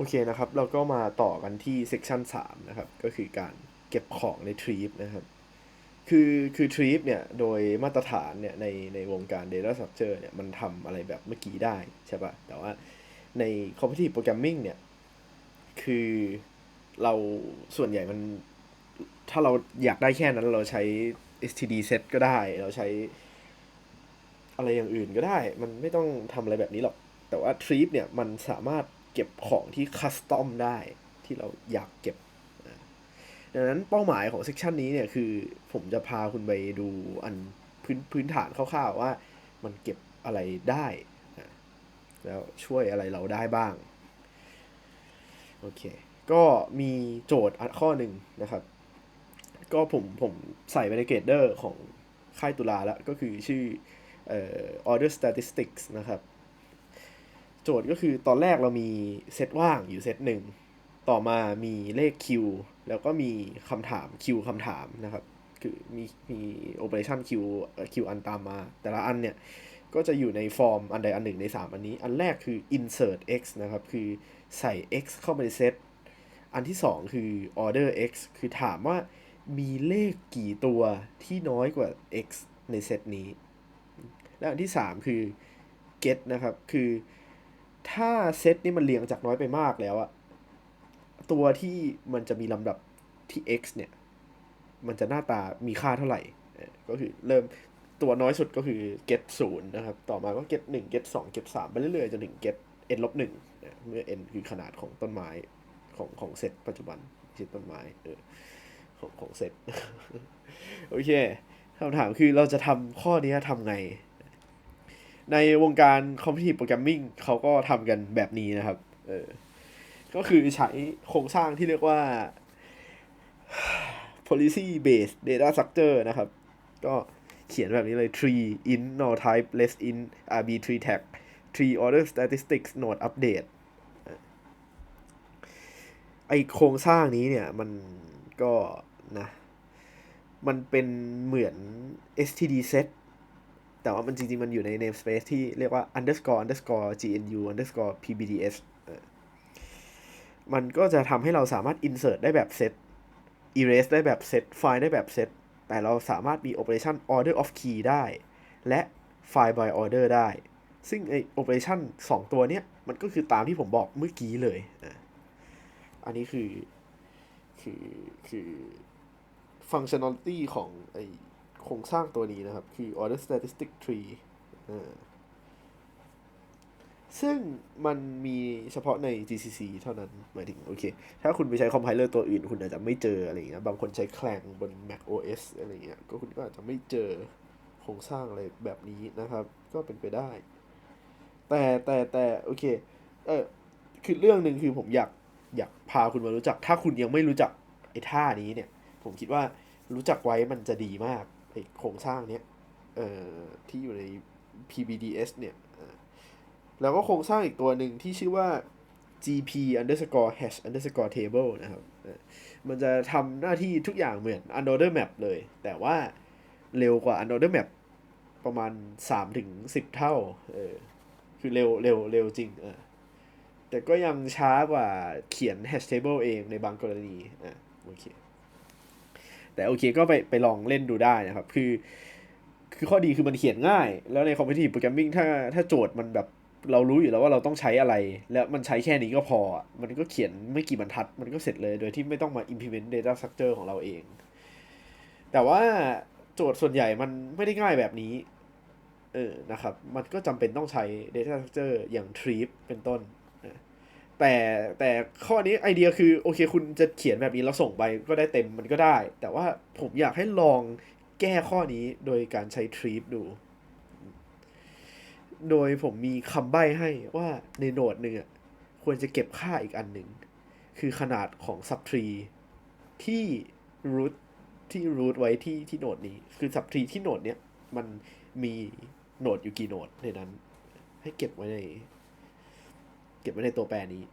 โอเคนะครับ เราก็มาต่อกันที่เซกชัน3นะครับ ก็คือการเก็บของในทรีปนะครับ คือคือทรีปเนี่ย โดยมาตรฐานเนี่ย ในในวงการ Data Structure เนี่ย มันทำอะไรแบบเมื่อกี้ได้ ใช่ปะ่ะ แต่ว่าใน Competitive Programming เนี่ย คือเราส่วนใหญ่มัน ถ้าเราอยากได้แค่นั้นเราใช้ std set ก็ได้ เราใช้ อะไรอย่างอื่นก็ได้ มันไม่ต้องทำอะไรแบบนี้หรอก แต่ว่า Trip เนี่ย มันสามารถ เก็บของที่คัสตอมได้ที่เราอยากเก็บดังนั้นเป้าหมายของเซกชันนี้เนี่ยคือผมจะพาคุณไปดูอันพื้นพื้นฐานคร่าวๆว่ามันเก็บอะไรได้แล้วช่วยอะไรเราได้บ้าง โอเค ก็มีโจทย์ข้อหนึ่งนะครับ ก็ผมผมใส่ไปในเกรดเดอร์ของค่ายตุลาแล้ว ก็คือชื่อ order statistics นะครับ โจทย์ก็คือตอนแรกเรามีเซตว่างอยู่เซตหนึ่ง ต่อมามีเลข Q แล้วก็มีคำถาม Q คำถามนะครับ คือมีมีโอเปอเรชัน Q Q อันตามมา แต่ละอันเนี่ย ก็จะอยู่ในฟอร์มอันใดอันหนึ่งใน 3 อันนี้ อันแรกคือ insert x นะครับ คือใส่ x เข้าไปในเซต อันที่ 2 คือ order x คือถามว่ามีเลขกี่ตัวที่น้อยกว่า x ในเซตนี้ และอันที่ 3 คือ get นะครับ คือ ถ้าเซตนี้มันเรียงจากน้อยไปมากแล้วอะตัวที่มันจะมีลำดับที่ x เนี่ย มันจะหน้าตามีค่าเท่าไหร่ ก็คือเริ่มตัวน้อยสุดก็คือ get ศูนย์นะครับ ต่อมาก็ get หนึ่ง get สอง get สามไปเรื่อยๆ จนถึง get n ลบหนึ่งเมื่อ n คือขนาดของต้นไม้ของของเซตปัจจุบันที่ต้นไม้เออของของเซตโอเคคำถามคือเราจะทำข้อนี้ทำไง ในวงการคอมพิวเตอร์โปรแกรมมิ่งเขาก็ทำกันแบบนี้นะครับ เออ ก็คือใช้โครงสร้างที่เรียกว่า policy based data structure นะครับ ก็เขียนแบบนี้เลย tree in null type less in rb tree tag tree order statistics node update ไอโครงสร้างนี้เนี่ยมันก็นะ มันเป็นเหมือน std set แต่ว่ามันจริง ๆ มันอยู่ใน namespace ที่เรียกว่า underscore underscore gnu underscore pbds มันก็จะทำให้เราสามารถ insert ได้แบบเซต erase ได้แบบเซต find ได้แบบเซตแต่เราสามารถมี operation order of key ได้ และ find by order ได้ ซึ่งไอ operation 2 ตัวเนี้ย มันก็คือตามที่ผมบอกเมื่อกี้เลย อันนี้คือ คือ คือ functionality ของไอ โครงสร้างตัวนี้นะครับ คือ order statistic tree ซึ่งมันมีเฉพาะใน GCC เท่านั้น หมายถึง โอเค ถ้าคุณไปใช้คอมไพเลอร์ตัวอื่น คุณอาจจะไม่เจออะไรเงี้ย บางคนใช้แคลงบน Mac OS อะไรเงี้ย ก็คุณก็อาจจะไม่เจอโครงสร้างอะไรแบบนี้นะครับ ก็เป็นไปได้ แต่แต่แต่โอเค เออคือเรื่องหนึ่งคือผมอยากอยากพาคุณมารู้จัก ถ้าคุณยังไม่รู้จักไอ้ท่านี้เนี่ย ผมคิดว่ารู้จักไว้มันจะดีมาก โครงสร้างเนี้ยเอ่อที่อยู่ใน PBDS เนี่ยแล้วก็โครงสร้างอีกตัวหนึ่งที่ชื่อว่า gp underscore hash underscore table นะครับ มันจะทำหน้าที่ทุกอย่างเหมือน unorder map เลย แต่ว่าเร็วกว่า unorder map ประมาณ 3 ถึง 10 เท่า เออ คือเร็วเร็วเร็วจริง เออ แต่ก็ยังช้ากว่าเขียน hash table เองในบางกรณี อะ โอเค แต่โอเคก็ไปไปลองเล่นดูได้นะครับ คือ คือข้อดีคือมันเขียนง่าย แล้วใน competitive programming ถ้าถ้าโจทย์มันแบบเรารู้อยู่แล้วว่าเราต้องใช้อะไร แล้วมันใช้แค่นี้ก็พอ มันก็เขียนไม่กี่บรรทัด มันก็เสร็จเลย โดยที่ไม่ต้องมา implement data structure ของเราเอง แต่ว่าโจทย์ส่วนใหญ่มันไม่ได้ง่ายแบบนี้ เออ นะครับ มันก็จำเป็นต้องใช้ data structure อย่าง tree เป็นต้น แต่แต่ข้อนี้ไอเดียคือโอเคคุณจะเขียนแบบนี้แล้วส่งไปก็ได้เต็มมันก็ได้ แต่ว่าผมอยากให้ลองแก้ข้อนี้โดยการใช้ทรีปดู โดยผมมีคำใบ้ให้ว่าในโนดหนึ่งควรจะเก็บค่าอีกอันหนึ่ง คือขนาดของซับทรีที่รูทที่รูทไว้ที่ที่โนดนี้ คือซับทรีที่โนดเนี้ยมันมีโนดอยู่กี่โนดในนั้น ให้เก็บไว้ใน เก็บไว้ในตัวแปรนี้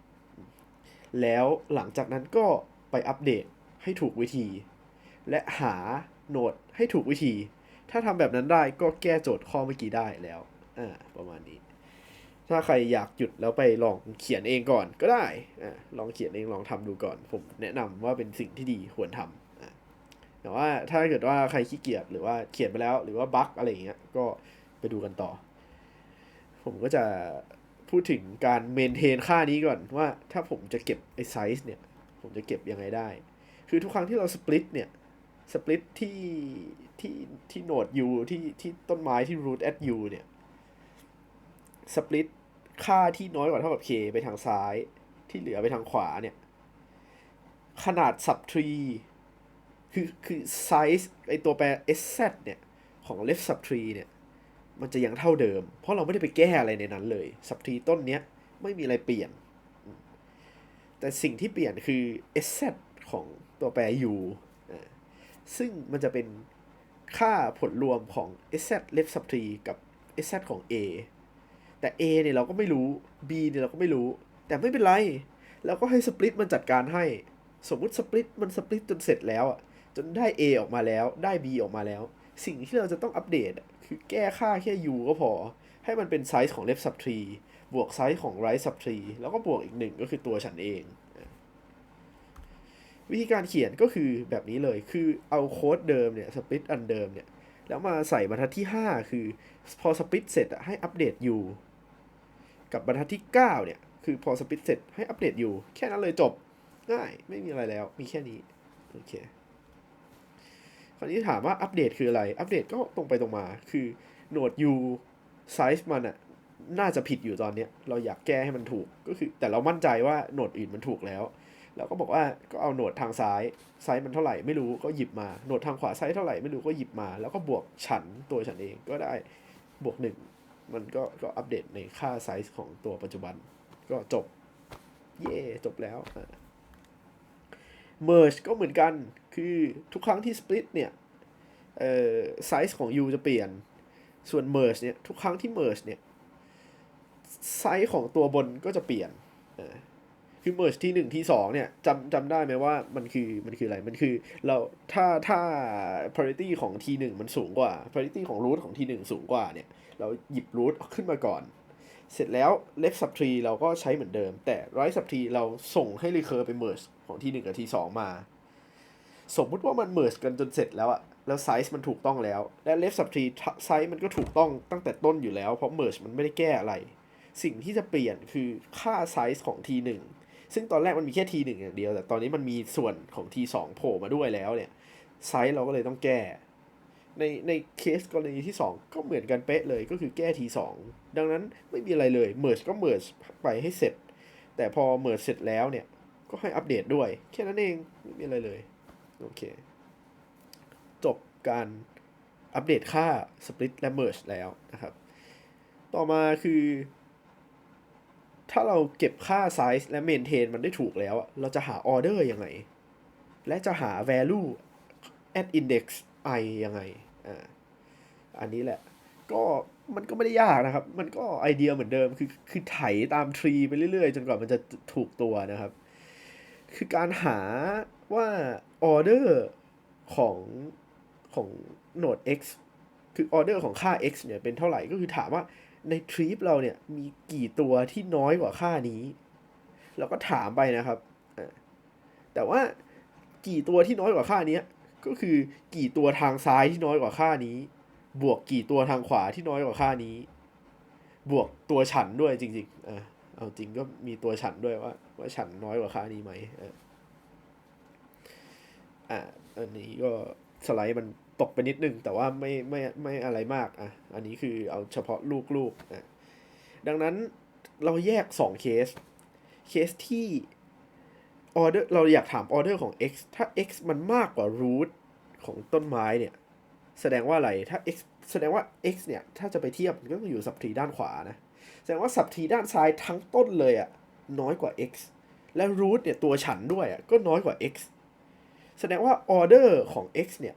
แล้วหลังจากนั้นก็ไปอัปเดตให้ถูกวิธี และหาโหนดให้ถูกวิธี ถ้าทำแบบนั้นได้ก็แก้โจทย์ข้อเมื่อกี้ได้แล้วอ่าประมาณนี้ ถ้าใครอยากหยุดแล้วไปลองเขียนเองก่อนก็ได้อ่าลองเขียนเองลองทำดูก่อน ผมแนะนำว่าเป็นสิ่งที่ดีควรทำอ่าแต่ว่าถ้าเกิดว่าใครขี้เกียจหรือว่าเขียนไปแล้ว หรือว่าบั๊กอะไรอย่างเงี้ยก็ไปดูกันต่อ ผมก็จะ พูดถึงการเมนเทนค่านี้ก่อนว่าถ้าผมจะเก็บไอ้ไซส์เนี่ย ผมจะเก็บยังไงได้ คือทุกครั้งที่เราสปลิตเนี่ยสปลิตที่ที่ที่โนด u ที่ที่ต้นไม้ที่ root at u เนี่ยสปลิตค่าที่น้อยกว่าเท่ากับ k ไปทางซ้ายที่เหลือไปทางขวาเนี่ย ขนาด sub tree คือคือไซส์ไอตัวแปร sz เนี่ย ของ left sub tree เนี่ย มันจะยังเท่าเดิม เพราะเราไม่ได้ไปแก้อะไรในนั้นเลย sub tree ต้นเนี้ยไม่มีอะไรเปลี่ยน แต่สิ่งที่เปลี่ยนคือ sz ของตัวแปร u ซึ่งมันจะเป็นค่าผลรวมของ sz left sub tree กับ sz ของ a แต่ a เนี่ยเราก็ไม่รู้ b เนี่ยเราก็ไม่รู้ แต่ไม่เป็นไรเราก็ให้สปลิตมันจัดการให้ สมมุติสปลิตมันสปลิตจนเสร็จแล้วอะจนได้ a ออกมาแล้ว ได้ b ออกมาแล้ว สิ่งที่เราจะต้องอัปเดต คือแก้ค่าแค่ u ก็พอ ให้มันเป็นไซส์ของ left sub tree บวกไซส์ของ right sub tree แล้วก็บวกอีกหนึ่งก็คือตัวฉันเอง วิธีการเขียนก็คือแบบนี้เลย คือเอาโค้ดเดิมเนี่ยสปลิตอันเดิมเนี่ย แล้วมาใส่บรรทัดที่ 5 คือพอสปลิตเสร็จอะให้อัปเดต u กับบรรทัดที่ 9 เนี่ย คือพอสปลิตเสร็จให้อัปเดต u แค่นั้นเลยจบง่ายไม่มีอะไรแล้วมีแค่นี้ โอเค คราวนี้ถามว่าอัปเดตคืออะไร อัปเดตก็ตรงไปตรงมา คือโหนด u ไซส์มันอะน่าจะผิดอยู่ตอนเนี้ย เราอยากแก้ให้มันถูก ก็คือ แต่เรามั่นใจว่าโหนดอื่นมันถูกแล้ว เราก็บอกว่าก็เอาโหนดทางซ้าย ไซส์มันเท่าไหร่ไม่รู้ก็หยิบมา โหนดทางขวาไซส์เท่าไหร่ไม่รู้ก็หยิบมา แล้วก็บวกฉันตัวฉันเองก็ได้ บวกหนึ่ง มันก็ก็อัปเดตในค่าไซส์ของตัวปัจจุบัน ก็จบ เย่จบแล้วอะ merge ก็เหมือนกัน คือทุกครั้งที่ split เนี่ยเอ่อไซส์ของ u จะเปลี่ยน ส่วน merge เนี่ย ทุกครั้งที่ merge เนี่ย ไซส์ของตัวบนก็จะเปลี่ยนคือ merge ที่หนึ่งที่สองเนี่ยจำจำได้ไหมว่ามันคือมันคืออะไร มันคือเราถ้าถ้า parity ของ t หนึ่งมันสูงกว่า parity ของ root ของ t หนึ่งสูงกว่าเนี่ย เราหยิบ root ขึ้นมาก่อน เสร็จแล้ว left sub tree เราก็ใช้เหมือนเดิม แต่ right sub tree เราส่งให้ recur ไป merge ของ t หนึ่งกับ t สองมา สมมุติว่ามัน merge กันจนเสร็จแล้วอะแล้วไซส์มันถูกต้องแล้ว และ left sub tree ไซส์มันก็ถูกต้องตั้งแต่ต้นอยู่แล้ว เพราะ merge มันไม่ได้แก้อะไร สิ่งที่จะเปลี่ยนคือค่าไซส์ของ t หนึ่งซึ่งตอนแรกมันมีแค่ t 1 อย่างเดียว แต่ตอนนี้มันมีส่วนของ t 2 โผล่มาด้วยแล้วเนี่ยไซส์เราก็เลยต้องแก้ ในในเคสกรณีที่ 2 ก็เหมือนกันเป๊ะเลยก็คือแก้ t 2 ดังนั้นไม่มีอะไรเลย merge ก็ merge ไปให้เสร็จ แต่พอ merge เสร็จแล้วเนี่ยก็ให้อัปเดตด้วย แค่นั้นเองไม่มีอะไรเลย โอเค จบการอัปเดตค่า split และ merge แล้วนะครับ ต่อมาคือ ถ้าเราเก็บค่าไซส์และเมนเทนมันได้ถูกแล้วอะเราจะหาออเดอร์ยังไง และจะหา value at index i ยังไง อ่า อันนี้แหละ ก็มันก็ไม่ได้ยากนะครับ มันก็ไอเดียเหมือนเดิม คือ คือไถตามทรีไปเรื่อยๆ จนกว่ามันจะถูกตัวนะครับ คือการหา ว่าออเดอร์ของของโหนด x คือออเดอร์ของค่า x เนี่ยเป็นเท่าไหร่ก็คือถามว่าในทริปเราเนี่ยมีกี่ตัวที่น้อยกว่าค่านี้ เราก็ถามไปนะครับ แต่ว่ากี่ตัวที่น้อยกว่าค่านี้ก็คือกี่ตัวทางซ้ายที่น้อยกว่าค่านี้ บวกกี่ตัวทางขวาที่น้อยกว่าค่านี้ บวกตัวฉันด้วยจริงๆอ่าเอาจริงก็มีตัวฉันด้วยว่า ว่าฉันน้อยกว่าค่านี้ไหม อ่าอ่าอันนี้ก็สไลด์มันตกไปนิดนึง แต่ว่าไม่ไม่ไม่อะไรมากอะอันนี้คือเอาเฉพาะลูกๆอะดังนั้นเราแยก 2 เคส เคสที่ออเดอร์เราอยากถามออเดอร์ของ x ถ้า x มันมากกว่า root ของต้นไม้เนี่ย แสดงว่าอะไร ถ้า x แสดงว่า x เนี่ย ถ้าจะไปเทียบก็ต้องอยู่สับทีด้านขวานะ แสดงว่าสับทีด้านซ้ายทั้งต้นเลยอะน้อยกว่า x และ root เนี่ย ตัวฉันด้วยอะก็น้อยกว่า x แสดงว่าออเดอร์ของ x เนี่ย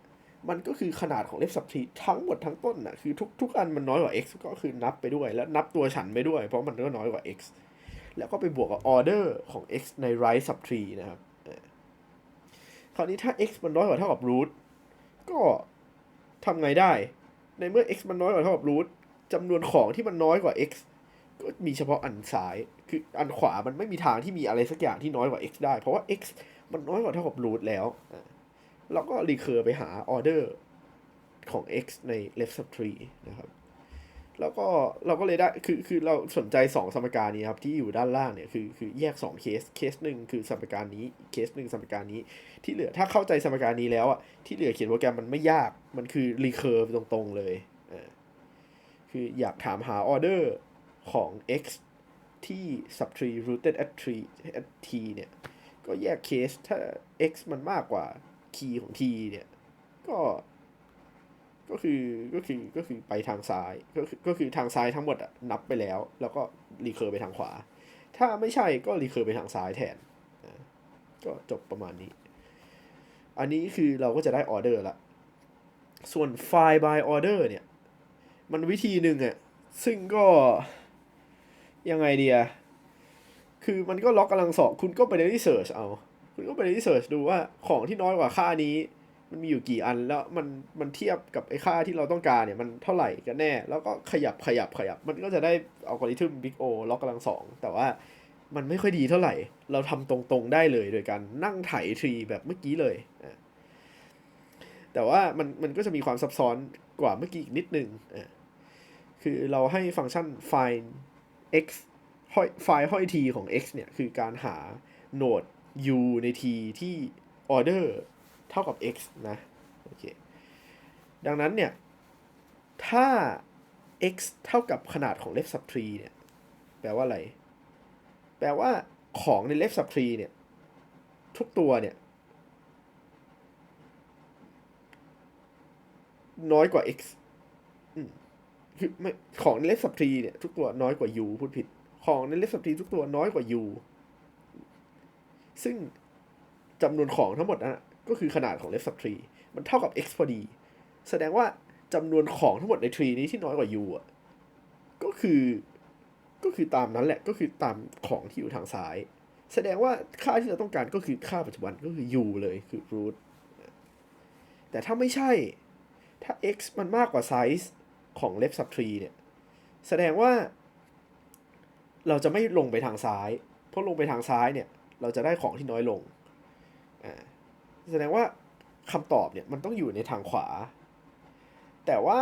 มันก็คือขนาดของ left sub tree ทั้งหมดทั้งต้นน่ะคือทุกทุกอันมันน้อยกว่า x ก็คือนับไปด้วย แล้วนับตัวฉันไปด้วย เพราะมันก็น้อยกว่า x แล้วก็ไปบวกกับออเดอร์ของ x ใน right sub tree นะครับคราวนี้ถ้า x มันน้อยกว่าเท่ากับ root ก็ทำไงได้ ในเมื่อ x มันน้อยกว่าเท่ากับ root จำนวนของที่มันน้อยกว่า x ก็มีเฉพาะอันซ้าย คืออันขวามันไม่มีทางที่มีอะไรสักอย่างที่น้อยกว่า x ได้ เพราะว่า x มันน้อยกว่าเท่ากับ root แล้ว เราก็รีเคอร์ไปหาออเดอร์ของ x ใน left subtree นะครับ แล้วก็เราก็เลยได้ คือคือเราสนใจ 2 สมการนี้ครับที่อยู่ด้านล่างเนี่ย คือคือแยก 2 เคส เคสหนึ่งคือสมการนี้ เคสหนึ่งสมการนี้ ที่เหลือถ้าเข้าใจสมการนี้แล้วอะ ที่เหลือเขียนโปรแกรมมันไม่ยาก มันคือรีเคอร์ตรงๆเลยอ่าคืออยากถามหาออเดอร์ ของ x ที่ subtree rooted at tree at t เนี่ย ก็แยกเคสถ้า x มันมากกว่า key ของ t เนี่ย ก็ ก็คือก็คือก็คือไปทางซ้าย ก็คือก็คือทางซ้ายทั้งหมดอะนับไปแล้ว แล้วก็รีเคอร์ไปทางขวา ถ้าไม่ใช่ก็รีเคอร์ไปทางซ้ายแทน ก็จบประมาณนี้ อันนี้คือเราก็จะได้ออเดอร์ละ ส่วน file by order เนี่ย มันวิธีหนึ่งอะซึ่งก็ ยังไงเดียคือมันก็ล็อกกำลังสองคุณก็ไปในรีเสิร์ชเอา คุณก็ไปในรีเสิร์ชดูว่าของที่น้อยกว่าค่านี้ มันมีอยู่กี่อันแล้วมันมันเทียบกับไอ้ค่าที่เราต้องการเนี่ยมันเท่าไหร่กันแน่ แล้วก็ขยับขยับขยับ มันก็จะได้อัลกอริทึม Big O ล็อกกำลังสองแต่ว่ามันไม่ค่อยดีเท่าไหร่ เราทำตรงๆได้เลยโดยการนั่งไถทรีแบบเมื่อกี้เลยแต่ว่ามันมันก็จะมีความซับซ้อนกว่าเมื่อกี้อีกนิดนึงอะคือเราให้ฟังก์ชัน find x ห้อยไฟล์ห้อย t ของ x เนี่ยคือการหาโหนด u ใน t ที่ order เท่ากับ x นะโอเคดังนั้นเนี่ย ถ้า x เท่ากับขนาดของ left subtree เนี่ย แปลว่าอะไร แปลว่าของใน left subtree เนี่ย ทุกตัวเนี่ย น้อยกว่า x ไม่ของใน left subtree เนี่ยทุกตัวน้อยกว่า u พูดผิด ของใน left subtree ทุกตัวน้อยกว่า u ซึ่งจำนวนของทั้งหมดนะก็คือขนาดของ left subtree มันเท่ากับ x พอดี แสดงว่าจำนวนของทั้งหมดใน tree นี้ที่น้อยกว่า u อะก็คือก็คือตามนั้นแหละก็คือตามของที่อยู่ทางซ้าย แสดงว่าค่าที่เราต้องการก็คือค่าปัจจุบันก็คือ u เลยคือ root แต่ถ้าไม่ใช่ถ้า x มันมากกว่าไซส์ ของ left subtree เนี่ย แสดงว่า เราจะไม่ลงไปทางซ้าย เพราะลงไปทางซ้ายเนี่ย เราจะได้ของที่น้อยลง อ่า แสดงว่าคำตอบเนี่ยมันต้องอยู่ในทางขวา แต่ว่า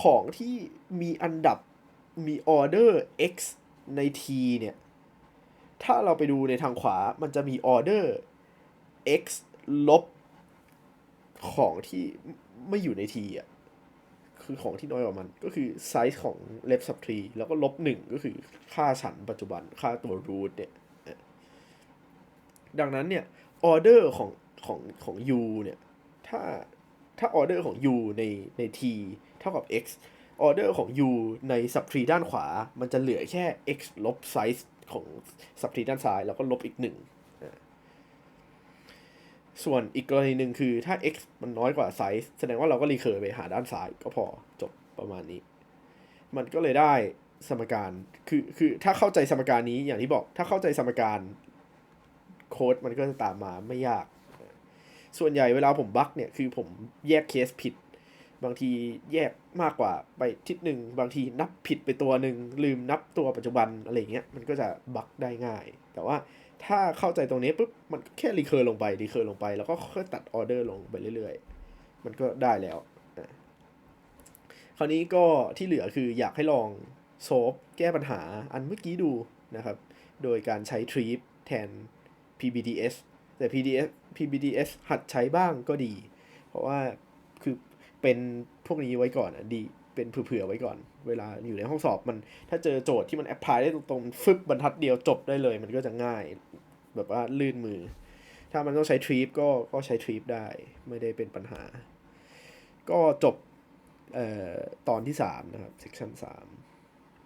ของที่มีอันดับมีออเดอร์ x ใน t เนี่ย ถ้าเราไปดูในทางขวา มันจะมีออเดอร์ x ลบของที่ไม่อยู่ใน t อะ คือของที่น้อยกว่ามัน ก็คือไซส์ของ left subtree แล้วก็ลบหนึ่งก็คือค่าฉันปัจจุบันค่าตัว root เนี่ยดังนั้นเนี่ยออเดอร์ของของของ u เนี่ยถ้าถ้าออเดอร์ของ u ในใน t เท่ากับ x ออเดอร์ของ u ใน subtree ด้านขวา มันจะเหลือแค่ x ลบไซส์ของ subtree ด้านซ้าย แล้วก็ลบอีกหนึ่ง ส่วนอีกกรณีหนึ่งคือถ้า x มันน้อยกว่าไซส์แสดงว่าเราก็รีเคอร์ไปหาด้านซ้ายก็พอจบประมาณนี้ มันก็เลยได้สมการคือคือถ้าเข้าใจสมการนี้อย่างที่บอกถ้าเข้าใจสมการโค้ดมันก็จะตามมาไม่ยาก ส่วนใหญ่เวลาผมบั๊กเนี่ยคือผมแยกเคสผิด บางทีแยกมากกว่าไปทิศหนึ่งบางทีนับผิดไปตัวหนึ่งลืมนับตัวปัจจุบันอะไรเงี้ยมันก็จะบั๊กได้ง่าย แต่ว่า ถ้าเข้าใจตรงนี้ปุ๊บมันแค่รีเคอร์ลงไปรีเคอร์ลงไป แล้วก็ค่อยตัดออเดอร์ลงไปเรื่อยๆ มันก็ได้แล้วอะคราวนี้ก็ที่เหลือคืออยากให้ลองโซฟแก้ปัญหาอันเมื่อกี้ดูนะครับ โดยการใช้ trip แทน PBDS แต่ PDS PBDS หัดใช้บ้างก็ดี เพราะว่าคือเป็นพวกนี้ไว้ก่อนอะดี เป็นเผื่อๆไว้ก่อน เวลาอยู่ในห้องสอบมัน ถ้าเจอโจทย์ที่มันแอพพลายได้ตรงๆฟึบบรรทัดเดียวจบได้เลย มันก็จะง่าย แบบว่าลื่นมือ ถ้ามันต้องใช้ทริปก็ก็ใช้ทริปได้ ไม่ได้เป็นปัญหา ก็จบเอ่อตอนที่ 3 นะครับ section 3